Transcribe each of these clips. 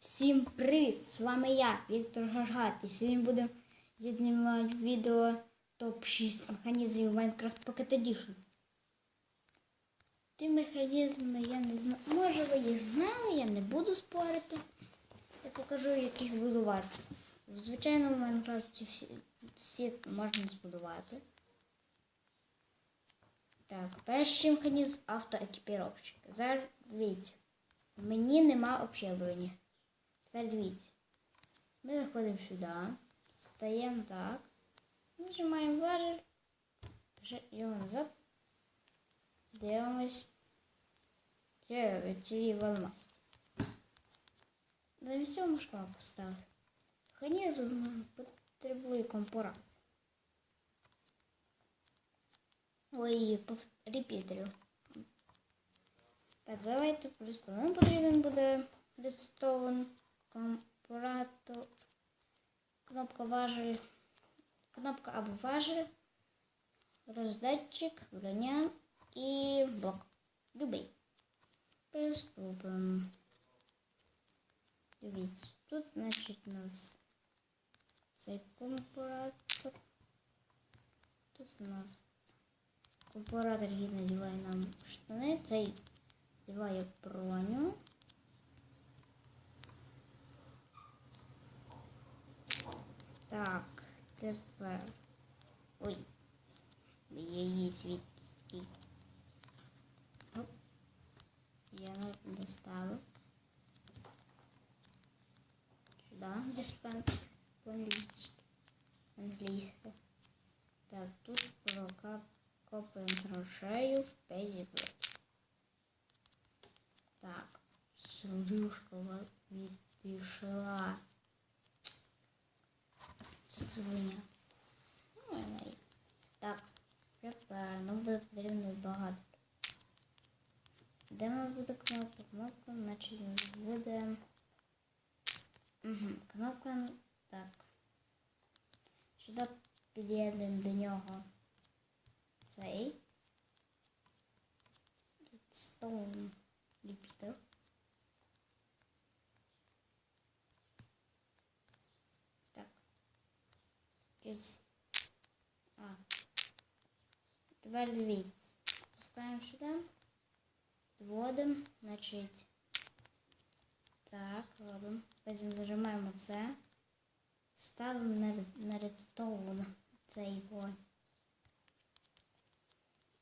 Всім привіт! З вами я, Віктор Гажгат. І сьогодні будемо знімати відео топ-6 механізмів Minecraft Pocket Edition. Ті механізми я не знаю. Може ви їх знали, я не буду спорити. Я покажу, як їх будувати. Звичайно, в Майнкрафті всі, всі можна збудувати. Так, перший механізм автоекіпіровщик. Зараз дивіться. Мені нема общеброї. Тепер дивіться. Ми заходимо сюди, стаємо так, нажимаємо важель, вже його назад, дивимось, є цілі валмасті. Замість цього можна поставити. Механізм потребує компоратор. Ой, пов- репітерів. Так, давайте просто нам потрібен буде листован Компоратор, кнопка важель, кнопка важель, роздатчик, броня і блок. Любий. Приступимо. Дивіться, тут, значить, у нас цей компоратор. Тут у нас компоратор, який надіває нам штани, цей надіває броню. Так, тепер. Ой. Її свідки. Оп. Я навіть не ставив. Сюди диспенс по-англійськи. Англійське. Так, тут прока копаємо грошею в пезі Так, Срюшка відпішла. Свиня. Ну, Так, буде потрібно багато. Де в нас буде кнопка? Кнопка, значить, буде. Угу. Кнопка. Так. Сюди під'єднуємо до нього цей. Stone repeater. Так. Десь. А. Тепер дивіться. Поставимо сюди. Вводимо, значить. Так, робимо. Потім зажимаємо це. Ставимо на, на редстоун цей вон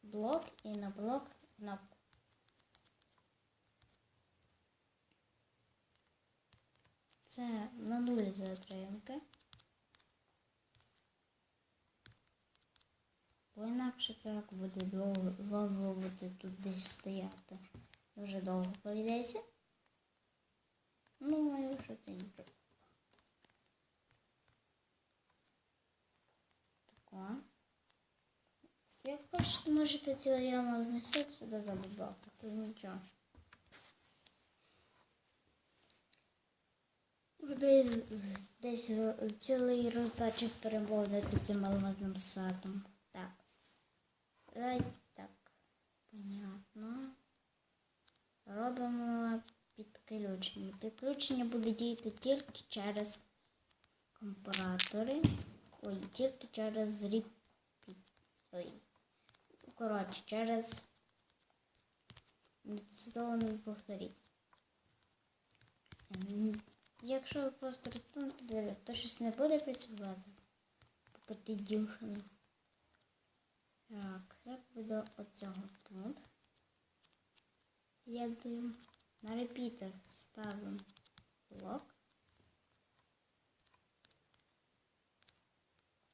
блок і на блок кнопку. Це на нуль затримки. Бо інакше це так буде довго, довго буде тут десь стояти. Дуже довго прийдеться. Думаю, що це нічого. Тако. Як хочете, можете ціле яма знесити сюди забудовку, то нічого. Десь, десь цілий роздачик переповнити цим алмазним садом. Давайте так. Понятно. Робимо підключення. Підключення буде діяти тільки через компаратори. Ой, тільки через репіт. Ой. Коротше, через не повторіть. Ем, Якщо ви просто розтон підведете, то щось не буде працювати. Поки дівчину. Так, як буде оцього тут? Єдуємо. На репітер ставимо блок.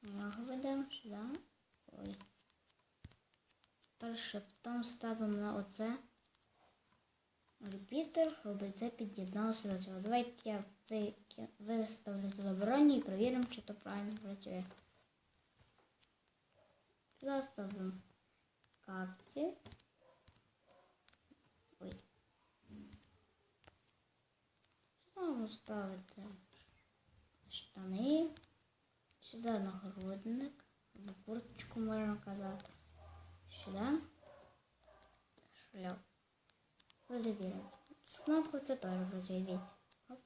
Його ведемо сюди. Ой. Перше потім ставимо на оце. Репітер, щоб це під'єдналося до цього. Давайте я виставлю туди броню і перевіримо, чи то правильно працює. Туди ставимо капці. Ой. Сюди ставити штани. Сюди нагрудник. Або курточку можна казати. Сюди. Шляп. Перевіримо. З кнопкою це теж працює. Оп.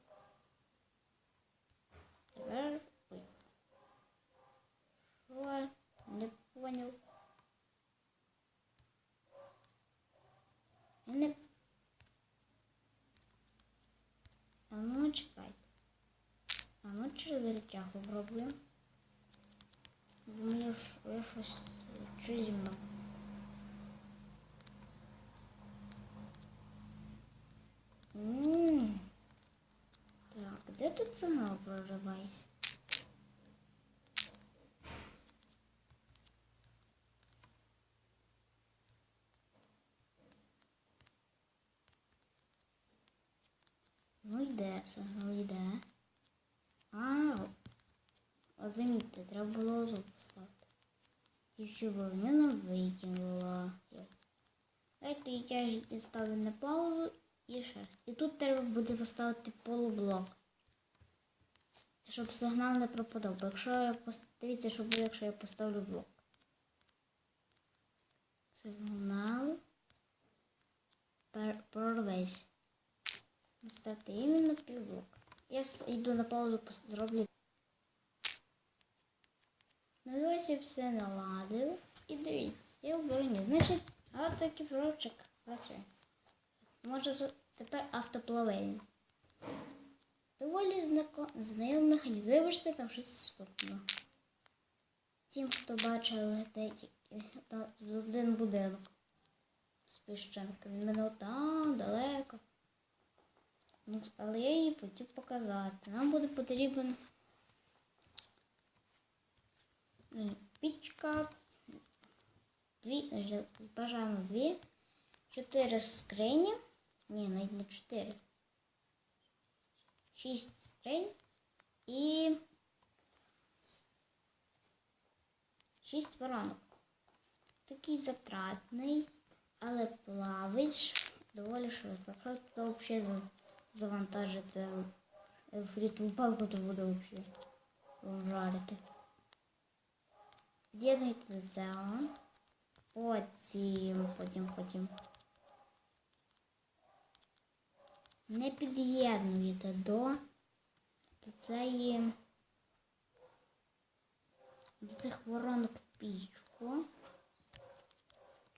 Тепер. Ой. Що? Не поняв. Я не. А ну чекайте. А ну через. Бо мені ж я щось щось зі мною. М. Так, де тут сигнал проривається? Ну йде, сигнал йде. А, от замітьте, треба було звук поставити. І що ви мене викинула. Давайте я ставлю на паузу і раз. І тут треба буде поставити полублок. Щоб сигнал не пропадав. Бо якщо я пос- дивіться, що буде, якщо я поставлю блок. Сигнал пер- Ставте іменно півблок. Я йду на паузу, зроблю. Ну і ось я все наладив. І дивіться, я в броні. Значить, автокіпровчик працює. Може тепер автоплавельний. Доволі знако... знайомий механізм. Вибачте, там щось стукнуло. Тим, хто бачив один будинок з піщанками. Він мене там далеко. Ну, але я її хотів показати. Нам буде потрібен м, пічка, дві, е, бажано дві, чотири скрині. Ні, навіть не чотири. Шість скринь і шість воронок. Такий затратний, але плавить доволі швидко. Взагалі за- завантажити в фрітову палку, то буде взагалі жарити. Під'єднуйте до цього. Потім, потім, потім. Не під'єднуєте до, до цієї до цих воронок пічку.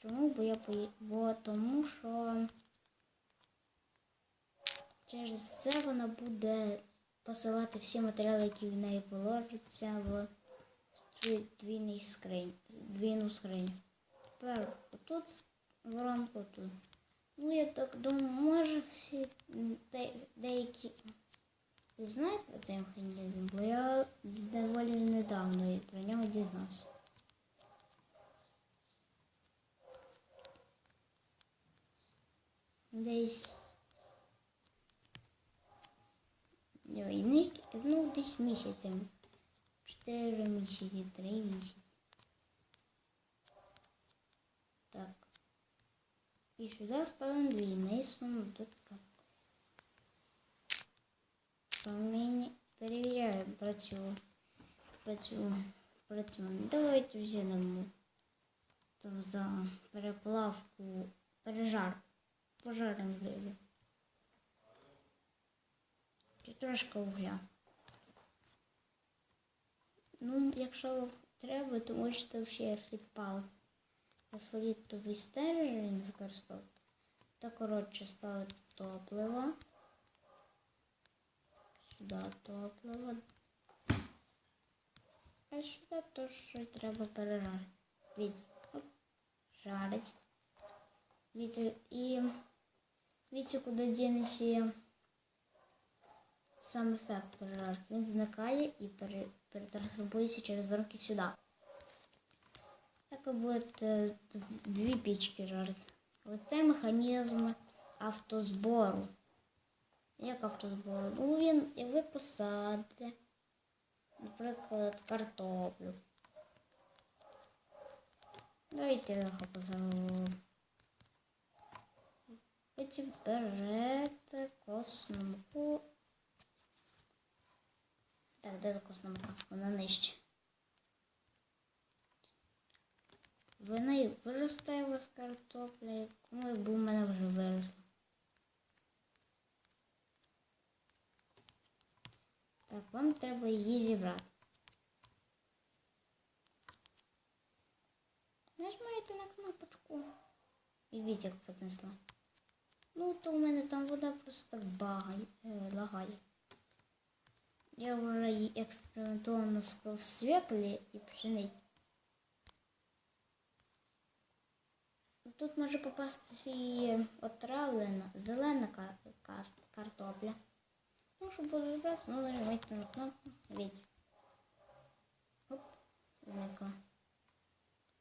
Чому? Бо я пої... Бо тому що через це вона буде посилати всі матеріали, які в неї положаться в цю двійний скринь, двійну скриню. Тепер отут воронку тут. Ну, я так думаю, може всі де, деякі знають про цей механізм, бо я доволі недавно про нього дізнався. 6 місяців. 4 місяці, 3 місяці. Так. І сюди ставимо двійний сундучок. Промені... Перевіряємо працю. Працю. Працю. Давайте взяємо там за переплавку, пережар, пожарим гриві. Трошки угля. Ну, якщо треба, то можете ще флітпал. Флітовий стержень використовувати. Та коротше ставити топливо. Сюди топливо. А сюди то що треба пережарити. Від оп, жарить. Від і від куди дінеться сам ефект пережарки. Він зникає і пере, перетрансформується через воронки сюди. Так і буде е, дві пічки жарити. Оце механізм автозбору. Як автозбору? Ну він, і ви посадите, наприклад, картоплю. Давайте його посадимо. Потім берете космоку. Так, де космока? Вона нижче. В неї виростає у вас картопля, ну якби у мене вже виросла. Так, вам треба її зібрати. Нажимаєте на кнопочку. І від як піднесла. Ну, то у мене там вода просто так багає, е, лагає. Я вже її експериментовано в світлі і пшениці. Тут може попастися і отравлена зелена кар кар картопля. Ну, щоб було вибрати, ну нажимайте на кнопку. Від. Оп, зникла.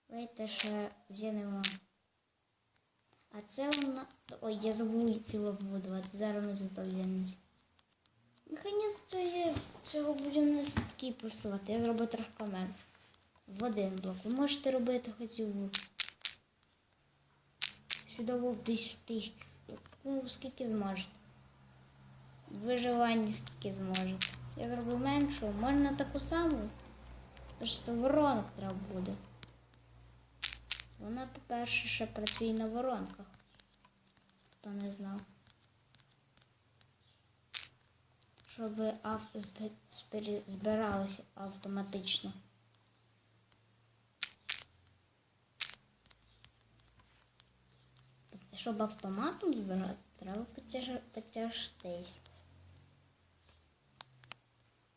Вийте ще взянемо. А це вона. Ой, я забув цього побудувати. Зараз ми заставляємося. Механізм цього будівництва такий просувати. Я зроблю менше. В один блок. Ви можете робити хоч сюди в десь в тисячу. Ну, скільки зможете. Виживання скільки зможете. Я зроблю меншу, можна таку саму. Просто воронок треба буде. Вона, по-перше, ще працює на воронках. Хто не знав. Щоб збиралося автоматично. Тобто, щоб автоматом збирати, треба потяж- потяжтись.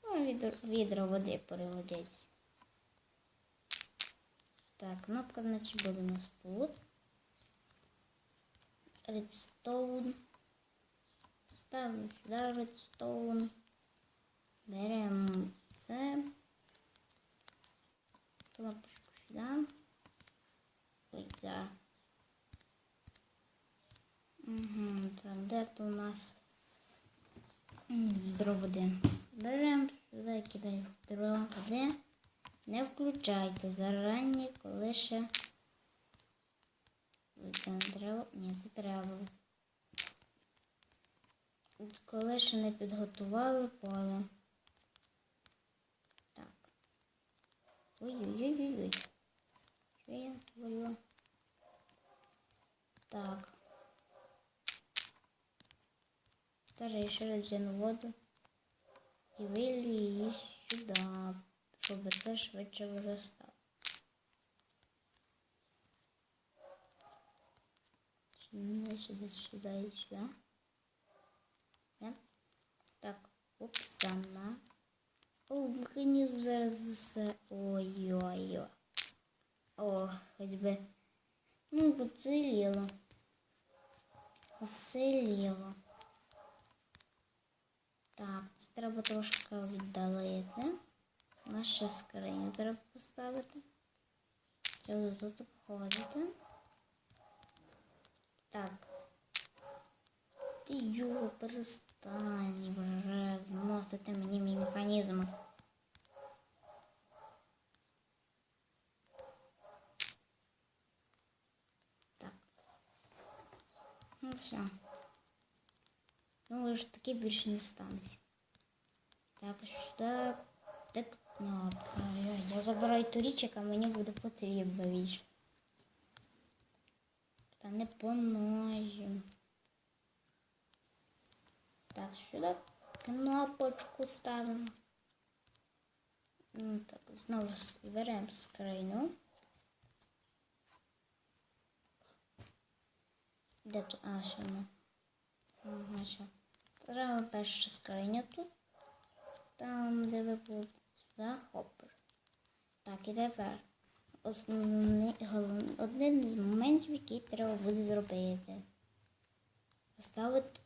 Ну, відро води переводять. Так, кнопка, значить, буде у нас тут. Redstone. Ставимо сюди redstone. Беремо це. Кнопочку сюди. Ой, да. Угу, так, де то у нас М, відро. Беремо сюди, кидаємо відро води. Не включайте зарані, коли ще. Це не. Ні, це треба. Коли ще не підготували поле. Так. Ой-ой-ой-ой. Що я творю? Так. Я ще раз взяну воду і вилью її сюди, щоб це швидше виростало. Сюди, сюди, сюди і сюди. механізм зараз все. Ой-ой-ой. О, хоч би. Ну, поціліло. Поціліло. Так, це треба трошки віддалити. Нашу скриню треба поставити. Це тут обходити. Так. Ти йо, перестань вже зносити мені мій механізм. Все. Ну, ж таки більше не станеться. Так, сюди. Так, кнопка. Я, забираю ту річ, яка мені буде потрібна річ. Та не поножі. Так, сюди кнопочку ставимо. Ну, так, знову беремо скриню. Де тут? А, що вона? Ага, що. Треба першу скриню тут. Там, де ви будете. Сюди, хопер. Так, і тепер основний, головний, один з моментів, який треба буде зробити. Поставити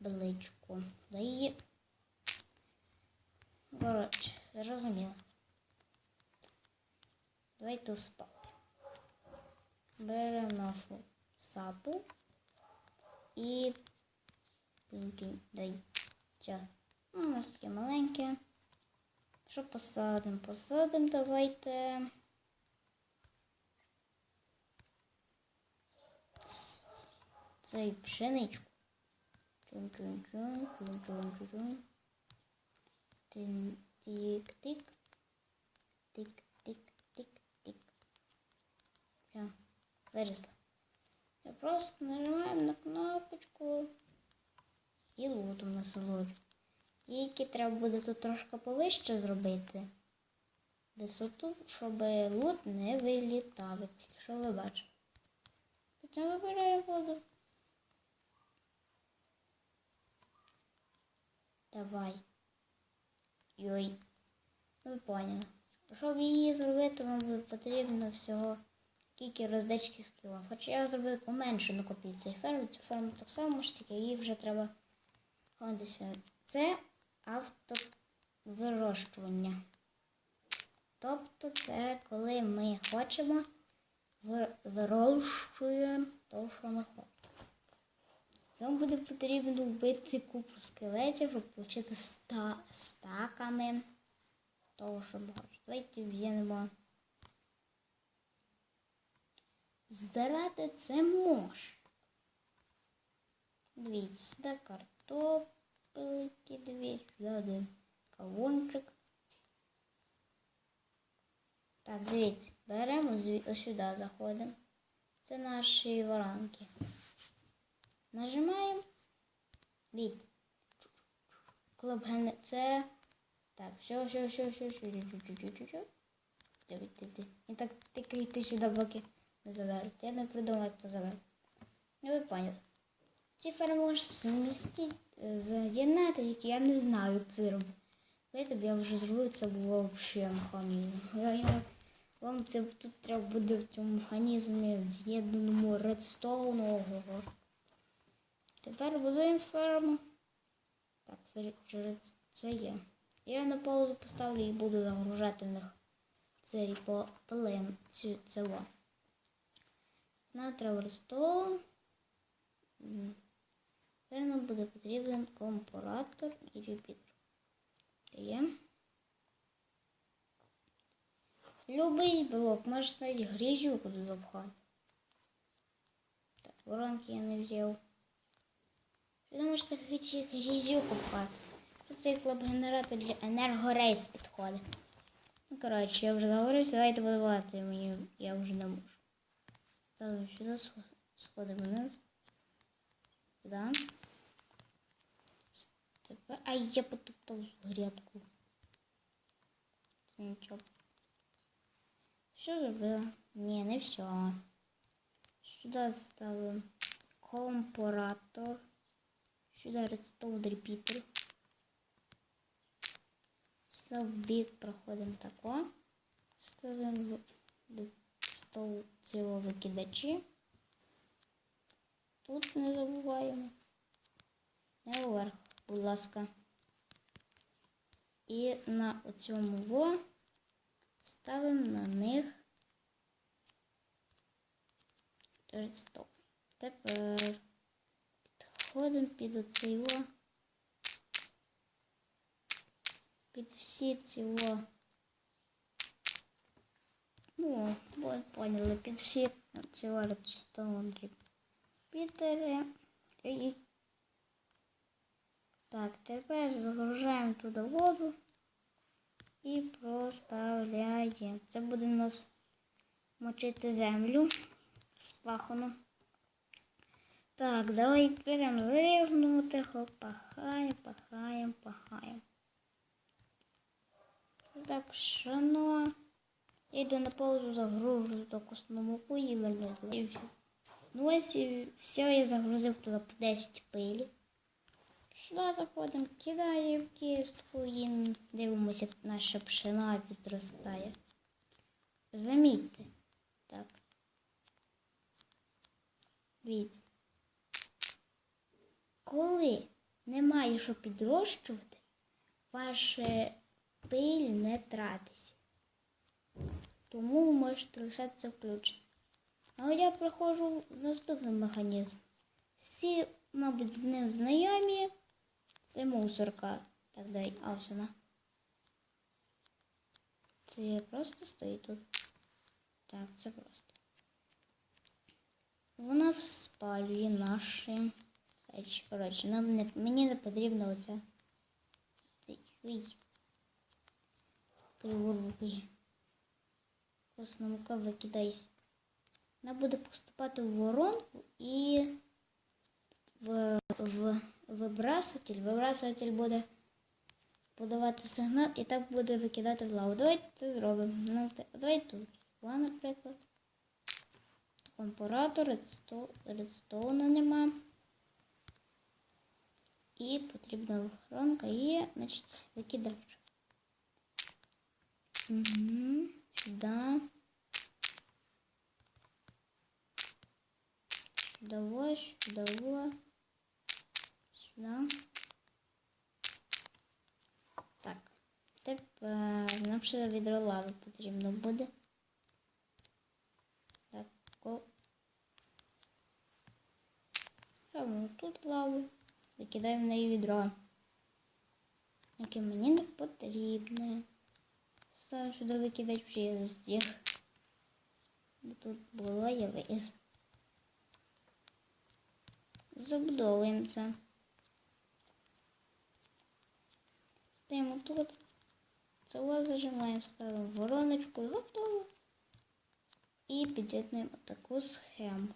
табличку. Де її. Коротше, зрозуміло. Давайте успати. Беремо нашу сапу і дай. Ну, у нас таке маленьке. Що посадимо? Посадимо давайте. Цей пшеничку. Тик-тик. Тик-тик-тик-тик. Все, виросла. Просто нажимаем на кнопочку и лутом насолоджу. Тільки треба буде тут трошки повище зробити висоту, щоб лут не вилітав, якщо ви бачите. Потім забираю воду. Давай. Йой. Ви поняли. Щоб її зробити, вам потрібно всього кілька роздачки скіла. Хоча я зробив поменшену копію цієї ферми, цю ферму так само ж тільки її вже треба ходити. Це автовирощування. Тобто це коли ми хочемо, вирощуємо то, що ми хочемо. Нам буде потрібно вбити купу скелетів, щоб отримати ста стаками того, що ми хочемо. Давайте в'їнемо. Збирати це може. Дивіться, сюди дві, сюди один кавунчик. Так, дивіться, беремо зві- ось сюди заходимо. Це наші воронки. Нажимаємо від. Клуб ген... Це. Так, все, все, все, все, все, все, все, все, все, все. Диви, диви, диви. І так тикайте сюди, поки не. Я не придумав, як це заберуть. Ну, ви поняли. Ці ферми можна змістити, з'єднати, які я не знаю, як це робити. Знаєте, я вже зробив, це було механізм. Вам це тут треба буде в цьому механізмі з'єднаному редстоунового. Тепер будуємо ферму. Так, вже- це є. Я на паузу поставлю і буду загружати в них цей по плен цю село. Редстоун. М. Тепер нам буде потрібен компаратор і репітер. Є. Любий блок, можеш навіть грізюку тут запхати. Так, воронки я не взяв. Що можеш так грізюку пхати? Тут цей клуб-генератор для енергорейс підходить. Ну, коротше, я вже заговорився, давайте будувати мені, я вже не можу. Ставимо сюди, сх- сходимо вниз. Сюди. Тепер, ай, я потоптав грядку. Це нічого. Що зробила? Ні, не все. Сюди ставимо компоратор. Сюди редстоун репітер. Сюди в бік проходимо тако. Ставимо в стол цього викидачі. Тут не забуваємо. Не вверх, будь ласка. І на цьому во ставимо на них редстоун. Тепер підходимо під оцей во. Під всі ці во. Ну, ви поняли, під всі ці во редстоун. І так, тепер загружаємо туди воду і проставляємо. Це буде у нас мочити землю спахану. Так, давай беремо залізну, тихо, пахаємо, пахаємо, пахаємо. Так, шано. Я йду на паузу, загружу до косну муку і вернусь. І всі- Ну ось все, я загрузив туди по 10 пилі. Сюди заходимо, кидаємо кістку і дивимося, як наша пшена підростає. Замітьте. Так. Дивіться. Коли немає що підрощувати, ваше пиль не тратиться. Тому можете лишатися включеним. А от я проходжу наступний механізм. Всі, мабуть, з ним знайомі. Це мусорка. Так дай, а ось вона. Це просто стоїть тут. Так, це просто. Вона спалює наші речі. Коротше, нам не, мені не потрібно оця. Ой. Мука викидайся. Вона буде поступати в воронку і в, в вибраситель. Вибраситель буде подавати сигнал і так буде викидати лаву. Давайте це зробимо. Давайте тут. Наприклад. Компоратор, редсто- редстоуна нема. І потрібна охоронка є, значить, викидач. Угу. Сюди. Сюди, сюди, сюди. Так. Тепер нам ще відро лави потрібно буде. Так, о. Ставимо тут лаву. Викидаємо в неї відро. Яке мені не потрібне. Ставимо сюди викидати вже здіх. Бо тут було я виїзд. Забудовуємо це. Ставимо тут. Це зажимаємо, ставимо вороночку і готово. І під'єднуємо таку схему.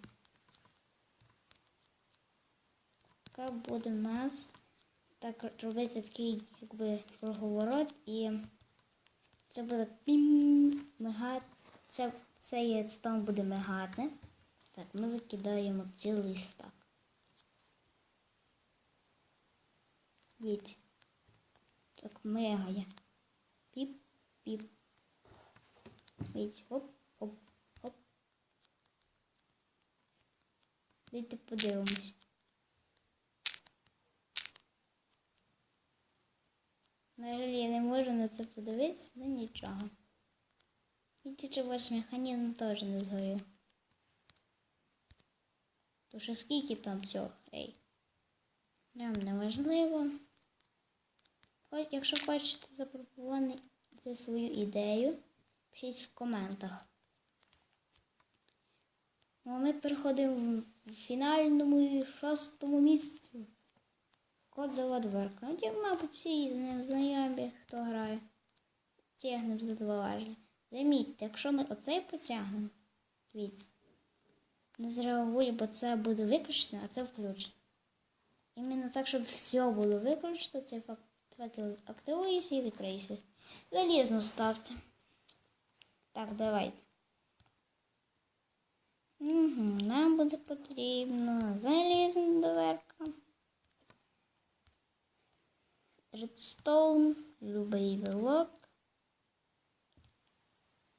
Яка буде в нас так робити такий якби круговорот і це буде пім мигати. Це, цей стон буде мигати. Так, ми викидаємо цілий стак. Дивіться. Так мигає. Піп, піп. Дивіться, оп, оп, оп. Дайте подивимось. На жаль, я не можу на це подивитися, ну нічого. І тільки ваш механізм теж не згорів. То що скільки там цього? Ей. Нам не важливо. Хоч, якщо хочете запропонувати свою ідею, пишіть в коментах. Ну, а ми переходимо в фінальному шостому місцю. Кодова дверка. Ну, як, мабуть, всі з ним знайомі, хто грає. Тягнемо за два важні. Замітьте, якщо ми оцей потягнемо, дивіться, не зреагує, бо це буде виключено, а це включено. Іменно так, щоб все було виключено, цей факт факел активується і відкриється. Залізну ставте. Так, давайте. Угу, нам буде потрібно залізна дверка. Redstone, любий вилок.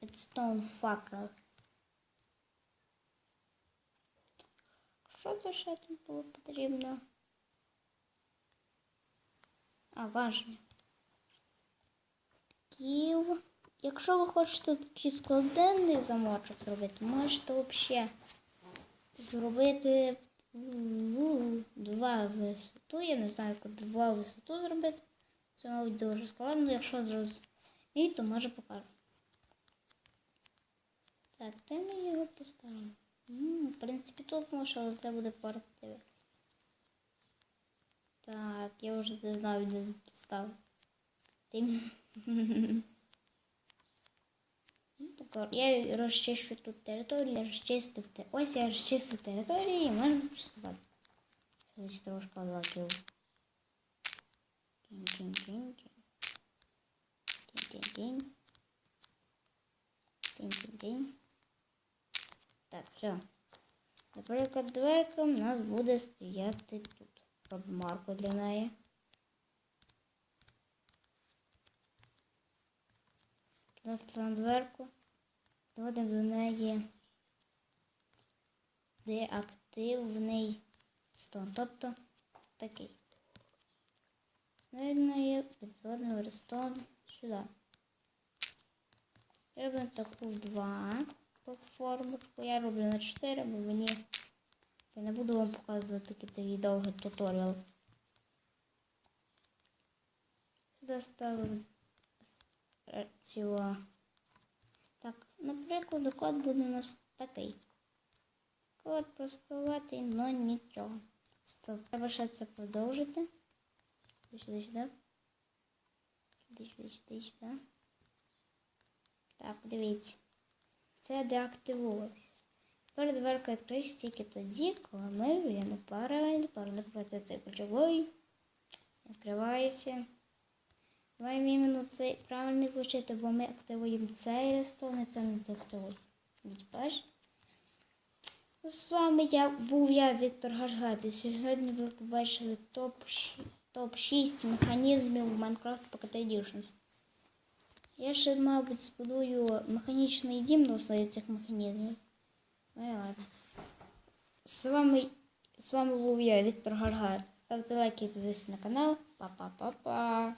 Redstone факел. Що це ще тут було потрібно? А, важно. Ків. Якщо ви хочете такий складенний замочок зробити, можете взагалі зробити ну, два висоту. Я не знаю, як два висоту зробити. Це, мабуть, дуже складно. Якщо зрозуміють, то може покажу. Так, де ми його поставимо? В принципі, тут може, але це буде портити. Так, я вже не знаю, де став. Ти. Ну, я розчищу тут територію, те. Ось я розчистив територію і можна приступати. Ось трошки лаків. Кінь-кінь-кінь. Так, все. Наприклад, дверка у нас буде стояти тут. Робимо марку для неї. Ставимо дверку. Доводимо до неї деактивний стон. Тобто такий. Навіть підводимо рестон сюди. Робимо таку два платформочку. Я роблю на 4, бо мені я не буду вам показувати такий довгий туторіал. Сюди ставимо ціла. Так, наприклад, код буде у нас такий. Код простуватий, але нічого. Стоп, треба ще це продовжити. Сюди, сюди, сюди. Сюди, сюди. Так, дивіться. Це деактивувалось. Тепер дверка відкриється тільки тоді, коли ми ввіємо паралель, паралель проти цей ключовий. Відкривається. Маємо іменно цей правильний включити, бо ми активуємо цей рестон і це не активує. Бачиш? З вами я був я, Віктор Гаргат, і сьогодні ви побачили топ-6 топ-6 механізмів Minecraft Pocket Editions. Я ще, мабуть, збудую механічний дім на основі цих механізмів. Ну і ладно. З вами, з вами був я, Віктор Гаргат. Ставте лайки і підписуйтесь на канал. Па-па-па-па.